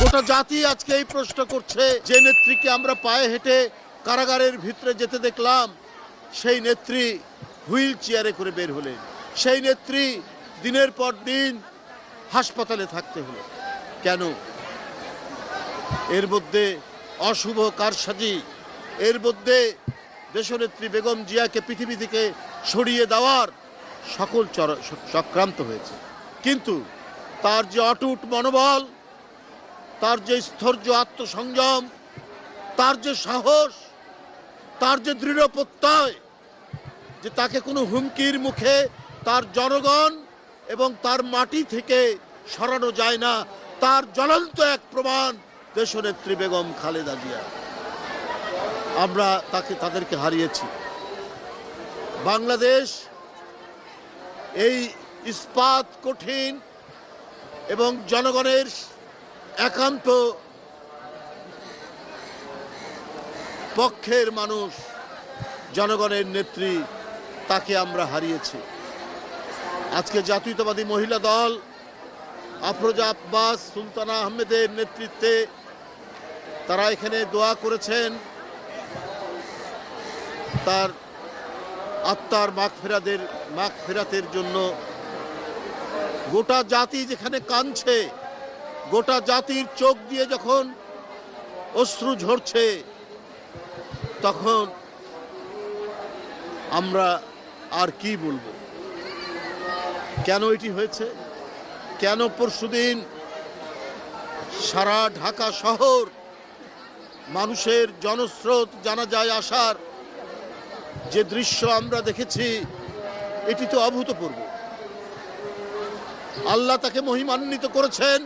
গোটা জাতি আজকে এই প্রশ্ন করছে, যে নেত্রীকে আমরা পায়ে হেঁটে কারাগারের ভিতরে যেতে দেখলাম, সেই নেত্রী হুইল চেয়ারে করে বের হলেন। সেই নেত্রী দিনের পর দিন হাসপাতালে থাকতে হলো। কেন? এর মধ্যে অশুভ কারসাজি, এর মধ্যে দেশনেত্রী বেগম জিয়াকে পৃথিবী থেকে সরিয়ে দেওয়ার সকল চক্রান্ত হয়েছে। কিন্তু তার যে অটুট মনোবল তার যে স্থৈর্য আত্মসংযম, তার যে সাহস, তার যে দৃঢ় প্রত্যয় যে তাকে কোনো হুমকির মুখে তার জনগণ এবং তার মাটি থেকে সরানো যায় না, তার জ্বলন্ত এক প্রমাণ দেশনেত্রী বেগম খালেদা জিয়া। আমরা তাকে, তাদেরকে হারিয়েছি। বাংলাদেশ এই ইস্পাত কঠিন এবং জনগণের একান্ত পক্ষের মানুষ, জনগণের নেত্রী, তাকে আমরা হারিয়েছি। আজকে জাতীয়তাবাদী মহিলা দল, আফরোজা আব্বাস, সুলতানা আহমেদের নেতৃত্বে তারা এখানে দোয়া করেছেন, তার আত্মার মাখ ফেরাদের, মাখ ফেরাতের জন্য গোটা জাতি যেখানে কাঁদছে গোটা জাতির চোখ দিয়ে যখন অশ্রু ঝরছে, তখন আমরা আর কি বলব? কেন এটি হয়েছে? কেন পরশুদিন সারা ঢাকা শহর মানুষের জনস্রোত জানা যায় আসার যে দৃশ্য আমরা দেখেছি, এটি তো অভূতপূর্ব। আল্লাহ তাকে মহিমান্বিত করেছেন।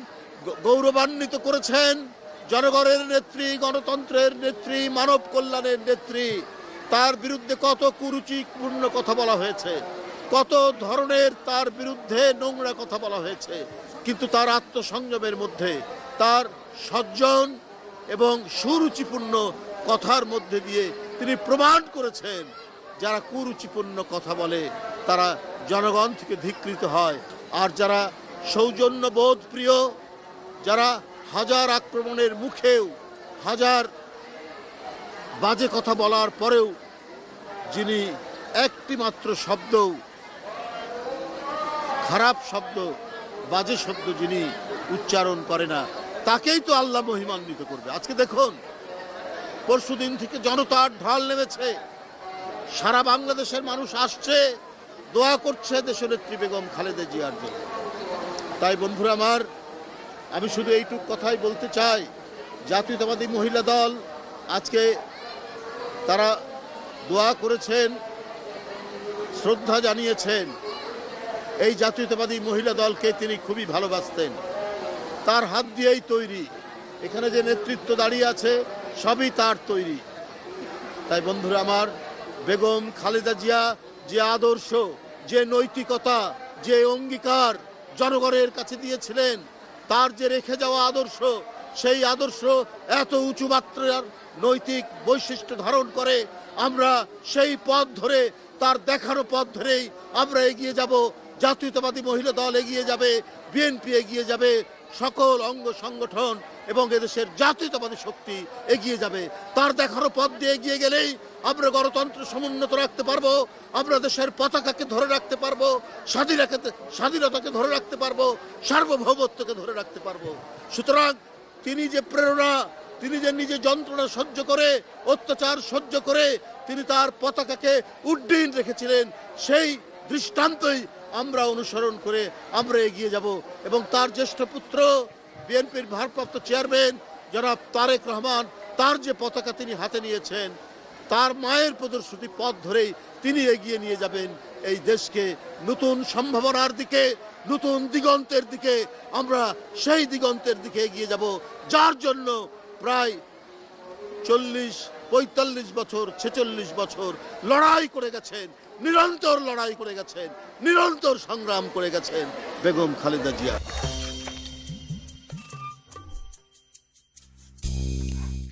গৌরবান্বিত করেছেন জনগণের নেত্রী, গণতন্ত্রের নেত্রী, মানব কল্যাণের নেত্রী। তার বিরুদ্ধে কত কুরুচিপূর্ণ কথা বলা হয়েছে, কত ধরনের তার বিরুদ্ধে নোংরা কথা বলা হয়েছে, কিন্তু তার আত্মসংযমের মধ্যে, তার সজ্জন এবং সুরুচিপূর্ণ কথার মধ্যে দিয়ে তিনি প্রমাণ করেছেন, যারা কুরুচিপূর্ণ কথা বলে, তারা জনগণ থেকে ধিকৃত হয়। আর যারা সৌজন্যবোধ প্রিয় যারা হাজার আক্রমণের মুখেও হাজার বাজে কথা বলার পরেও যিনি একটি মাত্র শব্দ, খারাপ শব্দ, বাজে শব্দ যিনি উচ্চারণ করে না, তাকেই তো আল্লাহ মহিমান্বিত করবে। আজকে দেখুন পরশুদিন থেকে জনতার ঢাল নেমেছে। সারা বাংলাদেশের মানুষ আসছে, দোয়া করছে দেশনেত্রী বেগম খালেদা জিয়ার জন্য। তাই বন্ধুরা আমার আমি শুধু এইটুক কথাই বলতে চাই, জাতীয়তাবাদী মহিলা দল আজকে তারা দোয়া করেছেন, শ্রদ্ধা জানিয়েছেন, এই জাতীয়তাবাদী মহিলা দলকে তিনি খুবই ভালোবাসতেন। তার হাত দিয়েই তৈরি। এখানে যে নেতৃত্ব দাঁড়িয়ে আছে, সবই তার তৈরি। তাই বন্ধুরা আমার, বেগম খালেদা জিয়া যে আদর্শ, যে নৈতিকতা, যে অঙ্গীকার জনগণের কাছে দিয়েছিলেন তার যে রেখে যাওয়া আদর্শ, সেই আদর্শ এত উঁচু মাত্রার নৈতিক বৈশিষ্ট্য ধারণ করে, আমরা সেই পথ ধরে, তার দেখানো পথ ধরেই আমরা এগিয়ে যাব। জাতীয়তাবাদী মহিলা দল এগিয়ে যাবে, বিএনপি এগিয়ে যাবে, সকল অঙ্গ সংগঠন এবং এদেশের জাতীয়তাবাদী শক্তি এগিয়ে যাবে। তার দেখানো পথ দিয়ে এগিয়ে গেলেই আমরা গণতন্ত্র সমুন্নত রাখতে পারব, আমরা দেশের পতাকাকে ধরে রাখতে পারব, স্বাধীনতাকে স্বাধীনতাকে ধরে রাখতে পারব, সার্বভৌমত্বকে ধরে রাখতে পারব। সুতরাং তিনি যে প্রেরণা, তিনি যে নিজে যন্ত্রণা সহ্য করে, অত্যাচার সহ্য করে, তিনি তার পতাকাকে উড্ডীন রেখেছিলেন, সেই দৃষ্টান্তই আমরা অনুসরণ করে আমরা এগিয়ে যাব। এবং তার জ্যেষ্ঠ পুত্র, বিএনপির ভারপ্রাপ্ত চেয়ারম্যান জনাব তারেক রহমান, তার যে পতাকা তিনি হাতে নিয়েছেন তার মায়ের প্রদর্শিত পথ ধরেই তিনি এগিয়ে নিয়ে যাবেন এই দেশকে নতুন সম্ভাবনার দিকে, নতুন দিগন্তের দিকে। আমরা সেই দিগন্তের দিকে এগিয়ে যাব, যার জন্য প্রায় চল্লিশ, পঁয়তাল্লিশ বছর, ছেচল্লিশ বছর লড়াই করে গেছেন, নিরন্তর লড়াই করে গেছেন, নিরন্তর সংগ্রাম করে গেছেন বেগম খালেদা জিয়া।